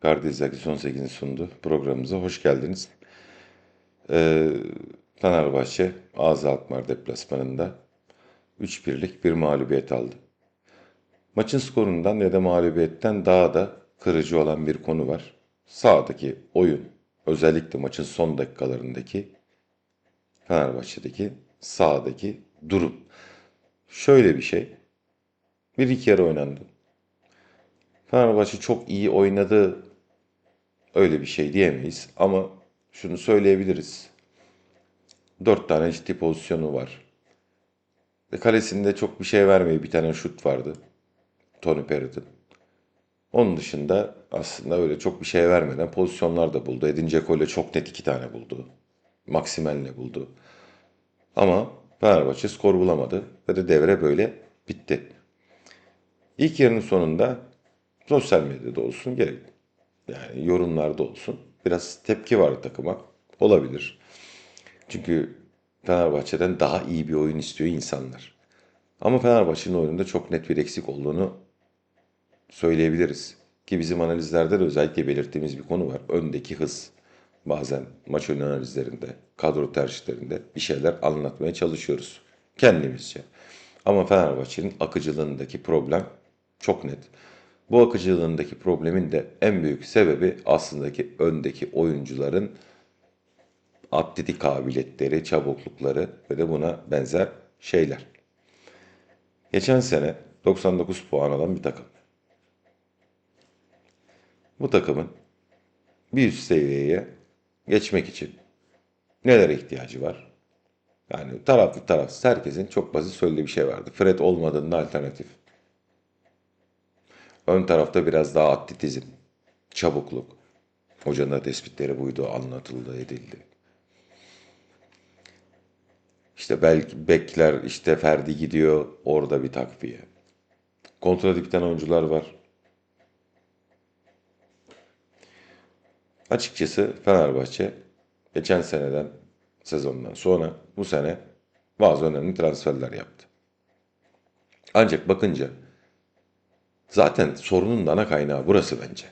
Kardizaki son 8'in sundu. Programımıza hoş geldiniz. Ee, Fenerbahçe Ağzı Alkmaar deplasmanında 3-1'lik bir mağlubiyet aldı. Maçın skorundan ya da mağlubiyetten daha da kırıcı olan bir konu var. Sağdaki oyun, özellikle maçın son dakikalarındaki Fenerbahçe'deki sağdaki durum. Şöyle bir şey. Bir iki yarı oynandı. Fenerbahçe çok iyi oynadı. Öyle bir şey diyemeyiz ama şunu söyleyebiliriz. Dört tane ciddi pozisyonu var. Kalesinde çok bir şey vermiyor. Bir tane şut vardı. Tony Perrett'in. Onun dışında aslında öyle çok bir şey vermeden pozisyonlar da buldu. Edin Dzeko ile çok net iki tane buldu. Maksimen'le buldu. Ama Fenerbahçe skor bulamadı ve de devre böyle bitti. İlk yarının sonunda sosyal medyada olsun gerek yani yorumlarda olsun biraz tepki vardı takıma. Olabilir. Çünkü Fenerbahçe'den daha iyi bir oyun istiyor insanlar. Ama Fenerbahçe'nin oyununda çok net bir eksik olduğunu söyleyebiliriz. Ki bizim analizlerde de özellikle belirttiğimiz bir konu var. Öndeki hız. Bazen maç önü analizlerinde, kadro tercihlerinde bir şeyler anlatmaya çalışıyoruz. Kendimizce. Ama Fenerbahçe'nin akıcılığındaki problem çok net. Bu akıcılığındaki problemin de en büyük sebebi aslında ki öndeki oyuncuların atletik kabiliyetleri, çabuklukları ve de buna benzer şeyler. Geçen sene 99 puan alan bir takım. Bu takımın bir üst seviyeye geçmek için nelere ihtiyacı var? Yani taraflı tarafsız herkesin çok basit söylediği bir şey vardı. Fred olmadığında alternatif. Ön tarafta biraz daha atletizm, çabukluk. Hocanın da tespitleri buydu, anlatıldı, edildi. İşte belki bekler, işte Ferdi gidiyor, orada bir takviye. Kontradikten oyuncular var. Açıkçası Fenerbahçe geçen seneden sezondan sonra bu sene bazı önemli transferler yaptı. Ancak bakınca zaten sorunun ana kaynağı burası bence.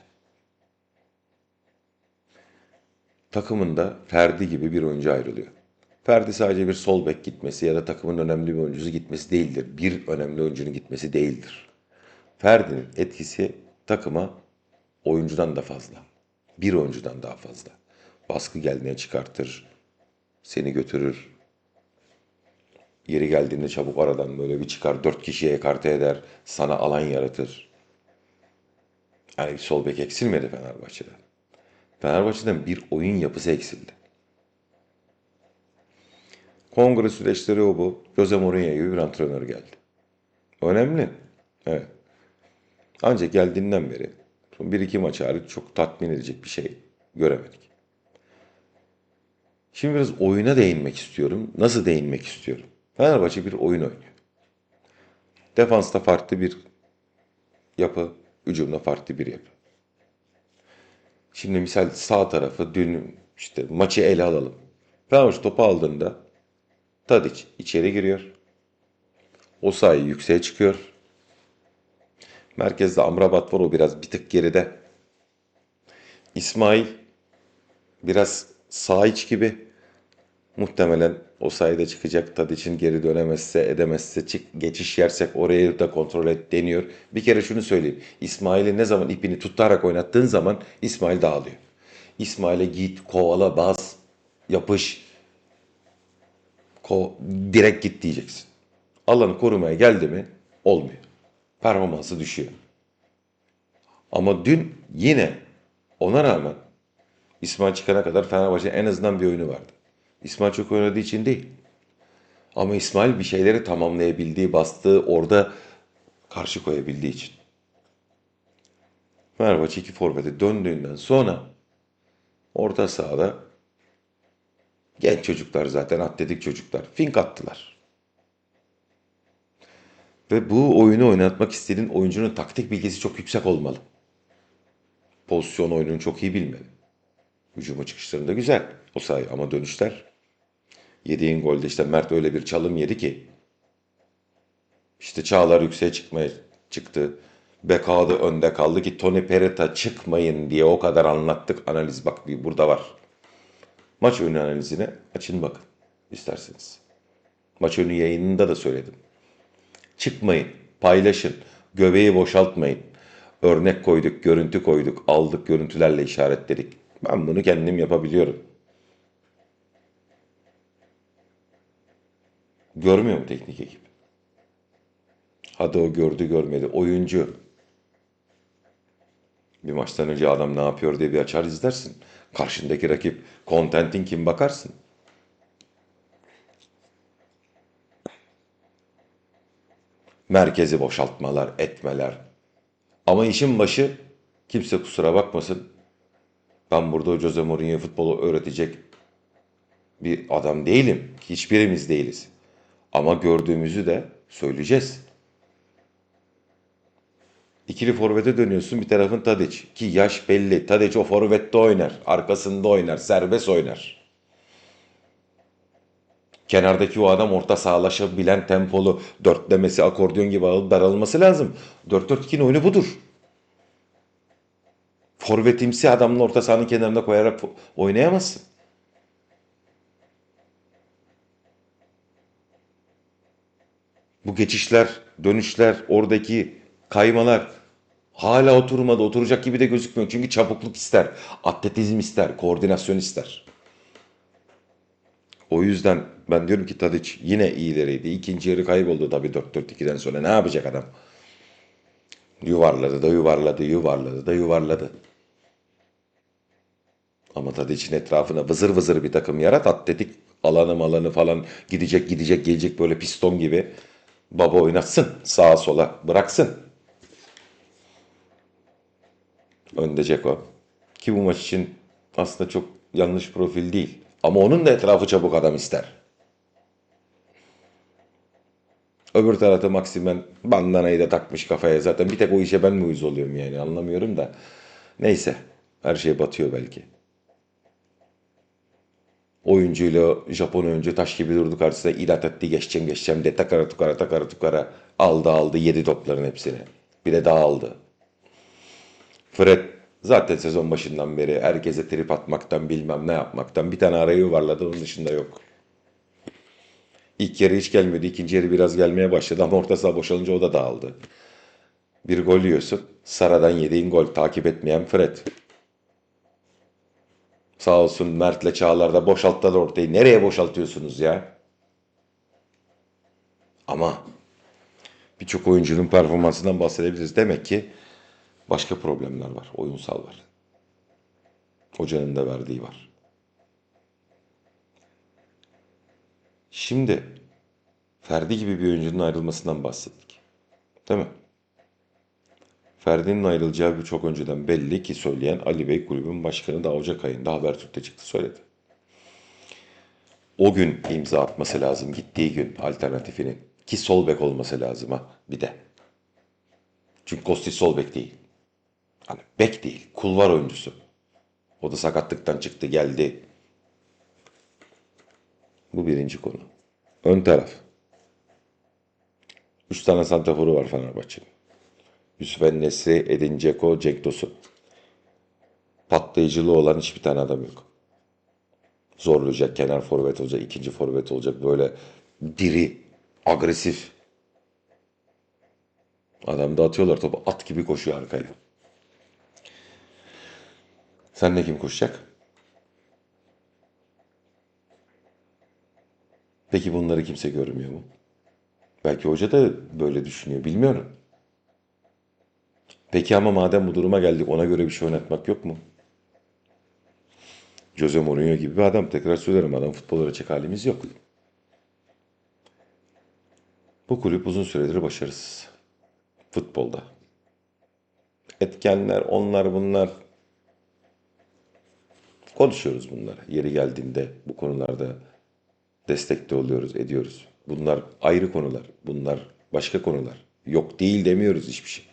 Takımında Ferdi gibi bir oyuncu ayrılıyor. Ferdi sadece bir sol bek gitmesi ya da takımın önemli bir oyuncusu gitmesi değildir. Bir önemli oyuncunun gitmesi değildir. Ferdi'nin etkisi takıma oyuncudan da fazla. Bir oyuncudan daha fazla. Baskı geldiğine çıkartır, seni götürür. Yeri geldiğinde çabuk aradan böyle bir çıkar, dört kişiye ekarte eder, sana alan yaratır. Yani sol bek eksilmedi Fenerbahçe'den. Fenerbahçe'den bir oyun yapısı eksildi. Kongre süreçleri o bu. Jose Mourinho gibi bir antrenör geldi. Önemli. Evet. Ancak geldiğinden beri son bir iki maç hariç çok tatmin edecek bir şey göremedik. Şimdi biraz oyuna değinmek istiyorum. Nasıl değinmek istiyorum? Fenerbahçe bir oyun oynuyor. Defansta farklı bir yapı, hücumda farklı bir yapı. Şimdi misal sağ tarafı dün işte maçı ele alalım. Fenerbahçe topu aldığında Tadic içeri giriyor. Osayi yükseğe çıkıyor. Merkezde Amrabat var o biraz bir tık geride. İsmail biraz sağ iç gibi. Muhtemelen o sayede çıkacak. Tadic'in geri dönemezse edemezse çık, geçiş yersek orayı da kontrol et deniyor. Bir kere şunu söyleyeyim. İsmail'i ne zaman ipini tutarak oynattığın zaman İsmail dağılıyor. İsmail'e git, kovala, bas, yapış. Ko direkt git diyeceksin. Alanı korumaya geldi mi olmuyor. Performansı düşüyor. Ama dün yine ona rağmen İsmail çıkana kadar Fenerbahçe en azından bir oyunu vardı. İsmail çok oynadığı için değil. Ama İsmail bir şeyleri tamamlayabildiği, bastığı, orada karşı koyabildiği için. Fenerbahçe iki forvete döndüğünden sonra orta sahada genç çocuklar zaten atletik çocuklar. Fink attılar. Ve bu oyunu oynatmak istediğin oyuncunun taktik bilgisi çok yüksek olmalı. Pozisyon oyununu çok iyi bilmeli. Hücuma çıkışlarında güzel o sayı ama dönüşler. Yediğin golde işte Mert öyle bir çalım yedi ki. İşte Çağlar yükseğe çıkmaya çıktı. Beka'da önde kaldı ki Tony Peretta çıkmayın diye o kadar anlattık. Analiz bak bir burada var. Maç önü analizine açın bakın isterseniz. Maç önü yayınında da söyledim. Çıkmayın, paylaşın, göbeği boşaltmayın. Örnek koyduk, görüntü koyduk, aldık görüntülerle işaretledik. Ben bunu kendim yapabiliyorum. Görmüyor mu teknik ekip? Hadi o gördü görmedi. Oyuncu. Bir maçtan önce adam ne yapıyor diye bir açar izlersin. Karşındaki rakip kontentin kim bakarsın. Merkezi boşaltmalar, etmeler. Ama işin başı kimse kusura bakmasın. Ben burada Jose Mourinho futbolu öğretecek bir adam değilim. Hiçbirimiz değiliz. Ama gördüğümüzü de söyleyeceğiz. İkili forvete dönüyorsun bir tarafın Tadic. Ki yaş belli. Tadic o forvette oynar. Arkasında oynar. Serbest oynar. Kenardaki o adam orta sağlaşabilen tempolu dörtlemesi akordiyon gibi daralması lazım. 4-4-2'nin oyunu budur. Forvetimsi adamla orta sahanın kenarında koyarak oynayamazsın. Bu geçişler, dönüşler, oradaki kaymalar hala oturmadı. Oturacak gibi de gözükmüyor. Çünkü çabukluk ister, atletizm ister, koordinasyon ister. O yüzden ben diyorum ki Tadic yine iyileriydi. İkinci yarı kayboldu tabii 4-4-2'den sonra. Ne yapacak adam? Yuvarladı da yuvarladı, yuvarladı da yuvarladı. Ama Tadic'in etrafına vızır vızır bir takım yarat. Atletik alanı alanı falan gidecek gidecek gelecek böyle piston gibi. Baba oynatsın sağa sola bıraksın. Önde Ceko. Ki bu maç için aslında çok yanlış profil değil. Ama onun da etrafı çabuk adam ister. Öbür tarafta Maximen bandanayı da takmış kafaya. Zaten bir tek o işe ben mi uyuz oluyorum yani anlamıyorum da. Neyse her şey batıyor belki. Oyuncuyla Japon oyuncu taş gibi durdu karşısında ilat etti geçeceğim geçeceğim de takara tukara takara tukara aldı aldı yedi topların hepsini. Bir de daha aldı. Fred zaten sezon başından beri herkese trip atmaktan bilmem ne yapmaktan bir tane arayı yuvarladı onun dışında yok. İlk yarı hiç gelmedi. ikinci yarı biraz gelmeye başladı ama orta saha boşalınca o da dağıldı. Bir gol yiyorsun. Sara'dan yediğin gol takip etmeyen Fred. Sağ olsun Mert'le Çağlar'da boşalttılar ortayı. Nereye boşaltıyorsunuz ya? Ama birçok oyuncunun performansından bahsedebiliriz. Demek ki başka problemler var. Oyunsal var. Hocanın da verdiği var. Şimdi Ferdi gibi bir oyuncunun ayrılmasından bahsettik. Değil mi? Ferdi'nin ayrılacağı bir çok önceden belli ki söyleyen Ali Bey kulübün başkanı da Ocak ayında Habertürk'te çıktı söyledi. O gün imza atması lazım gittiği gün alternatifinin. Ki sol bek olması lazım ha bir de. Çünkü Kosti sol bek değil. Hani bek değil, kulvar oyuncusu. O da sakatlıktan çıktı geldi. Bu birinci konu. Ön taraf. Üç tane santraforu var Fenerbahçe'nin. Yusuf Ennesi, Edin Dzeko, Cenk Tosun. Patlayıcılığı olan hiçbir tane adam yok. Zorlayacak, kenar forvet olacak, ikinci forvet olacak. Böyle diri, agresif. Adam da atıyorlar topu. At gibi koşuyor arkaya. Sen ne kim koşacak? Peki bunları kimse görmüyor mu? Belki hoca da böyle düşünüyor. Bilmiyorum. Peki ama madem bu duruma geldik ona göre bir şey oynatmak yok mu? Jose Mourinho gibi bir adam. Tekrar söylerim adam futbol öğretecek halimiz yok. Bu kulüp uzun süredir başarısız. Futbolda. Etkenler, onlar bunlar. Konuşuyoruz bunları. Yeri geldiğinde bu konularda destekte oluyoruz, ediyoruz. Bunlar ayrı konular. Bunlar başka konular. Yok değil demiyoruz hiçbir şey.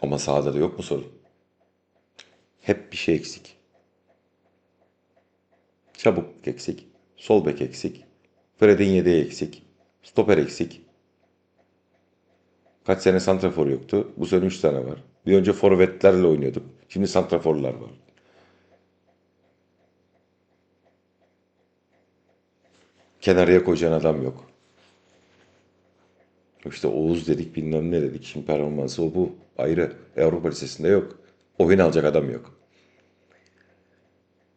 Ama sahada da yok mu sorun? Hep bir şey eksik. Çabuk eksik. Sol bek eksik. Fred'in yedeği eksik. Stoper eksik. Kaç sene santrafor yoktu. Bu sene 3 tane var. Bir önce forvetlerle oynuyorduk. Şimdi santraforlar var. Kenarıya koyacağın adam yok. İşte Oğuz dedik bilmem ne dedik. Şimdi performansı o bu. Ayrı. Avrupa Lisesi'nde yok. Oyun alacak adam yok.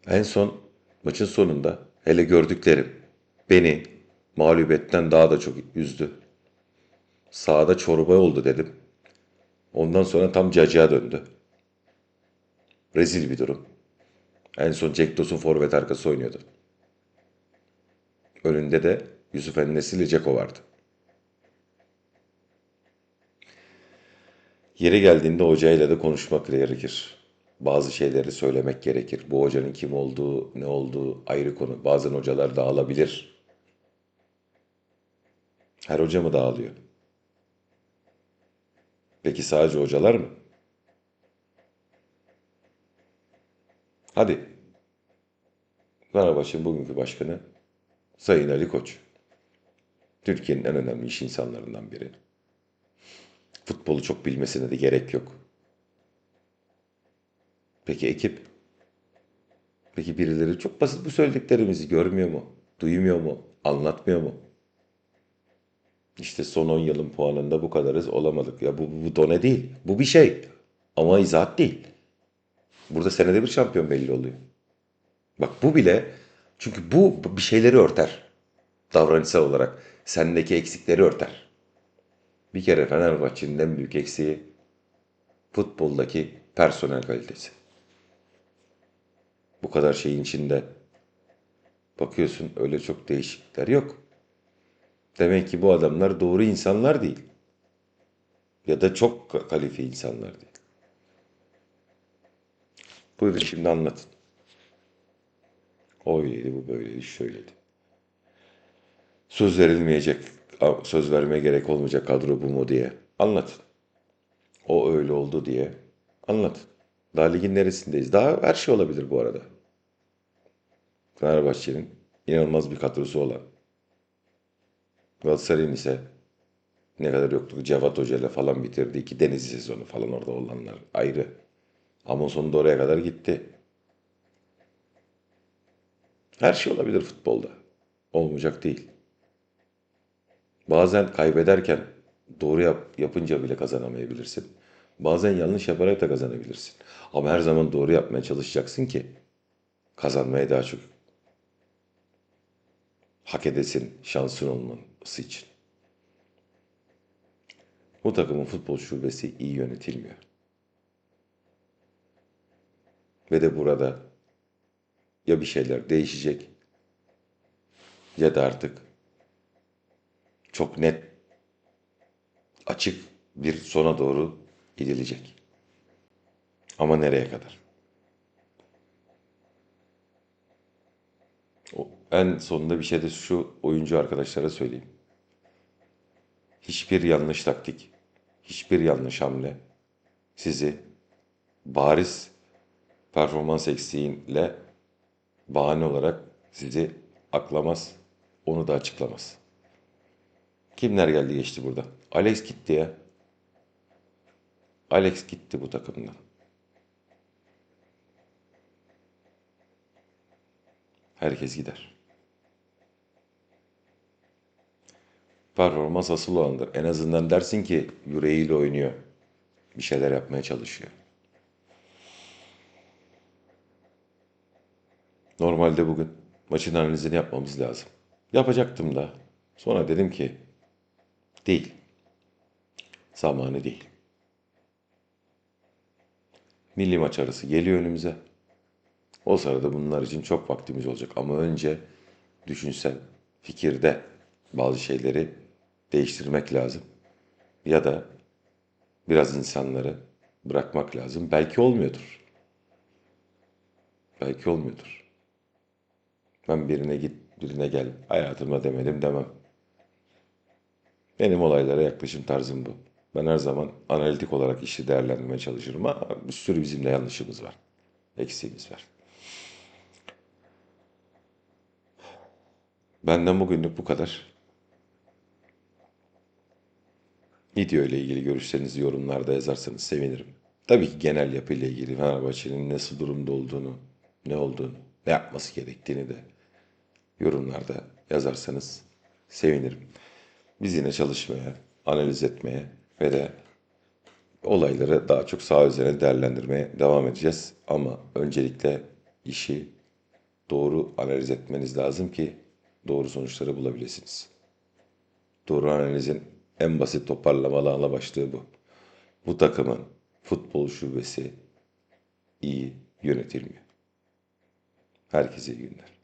En son maçın sonunda hele gördüklerim beni mağlubiyetten daha da çok üzdü. Sahada çorba oldu dedim. Ondan sonra tam cacığa döndü. Rezil bir durum. En son Cenk Tosun forvet arkası oynuyordu. Önünde de Yusuf Ennesi ile Ceko vardı. Yeri geldiğinde hocayla da konuşmak gerekir. Bazı şeyleri söylemek gerekir. Bu hocanın kim olduğu, ne olduğu ayrı konu. Bazen hocalar dağılabilir. Her hoca mı dağılıyor? Peki sadece hocalar mı? Hadi. Fenerbahçe'nin bugünkü başkanı Sayın Ali Koç. Türkiye'nin en önemli iş insanlarından biri. Futbolu çok bilmesine de gerek yok. Peki ekip? Peki birileri çok basit bu söylediklerimizi görmüyor mu? Duymuyor mu? Anlatmıyor mu? İşte son 10 yılın puanında bu kadarız olamadık. Ya bu, bu, bu done değil. Bu bir şey. Ama izahat değil. Burada senede bir şampiyon belli oluyor. Bak bu bile çünkü bu bir şeyleri örter. Davranışsal olarak sendeki eksikleri örter. Bir kere Fenerbahçe'nin en büyük eksiği futboldaki personel kalitesi. Bu kadar şeyin içinde bakıyorsun öyle çok değişiklikler yok. Demek ki bu adamlar doğru insanlar değil. Ya da çok ka- kalifiye insanlar değil. Buyurun şimdi anlatın. O öyleydi, bu böyleydi, şöyleydi. Söz verilmeyecek, söz vermeye gerek olmayacak kadro bu mu diye anlatın. O öyle oldu diye anlatın. Daha ligin neresindeyiz? Daha her şey olabilir bu arada. Fenerbahçe'nin inanılmaz bir kadrosu olan. Galatasaray'ın ise ne kadar yokluk Cevat Hoca ile falan bitirdi. iki deniz sezonu falan orada olanlar ayrı. Ama sonunda oraya kadar gitti. Her şey olabilir futbolda. Olmayacak değil. Bazen kaybederken doğru yap, yapınca bile kazanamayabilirsin. Bazen yanlış yaparak da kazanabilirsin. Ama her zaman doğru yapmaya çalışacaksın ki kazanmaya daha çok hak edesin şansın olması için. Bu takımın futbol şubesi iyi yönetilmiyor. Ve de burada ya bir şeyler değişecek ya da artık çok net açık bir sona doğru gidilecek. Ama nereye kadar? En sonunda bir şey de şu oyuncu arkadaşlara söyleyeyim. Hiçbir yanlış taktik, hiçbir yanlış hamle sizi bariz performans eksiğiyle bahane olarak sizi aklamaz, onu da açıklamaz. Kimler geldi geçti burada? Alex gitti ya. Alex gitti bu takımdan. Herkes gider. Performans asıl olandır. En azından dersin ki yüreğiyle oynuyor. Bir şeyler yapmaya çalışıyor. Normalde bugün maçın analizini yapmamız lazım. Yapacaktım da. Sonra dedim ki değil. Zamanı değil. Milli maç arası geliyor önümüze. O sırada bunlar için çok vaktimiz olacak. Ama önce düşünsel, fikirde bazı şeyleri değiştirmek lazım. Ya da biraz insanları bırakmak lazım. Belki olmuyordur. Belki olmuyordur. Ben birine git, birine gel, hayatıma demedim demem. Benim olaylara yaklaşım tarzım bu. Ben her zaman analitik olarak işi değerlendirmeye çalışırım ama bir sürü bizim de yanlışımız var. Eksiğimiz var. Benden bugünlük bu kadar. Video ile ilgili görüşlerinizi yorumlarda yazarsanız sevinirim. Tabii ki genel yapıyla ilgili Fenerbahçe'nin nasıl durumda olduğunu, ne olduğunu, ne yapması gerektiğini de yorumlarda yazarsanız sevinirim. Biz yine çalışmaya, analiz etmeye ve de olayları daha çok sağ üzerine değerlendirmeye devam edeceğiz. Ama öncelikle işi doğru analiz etmeniz lazım ki doğru sonuçları bulabilirsiniz. Doğru analizin en basit toparlamalı ana başlığı bu. Bu takımın futbol şubesi iyi yönetilmiyor. Herkese iyi günler.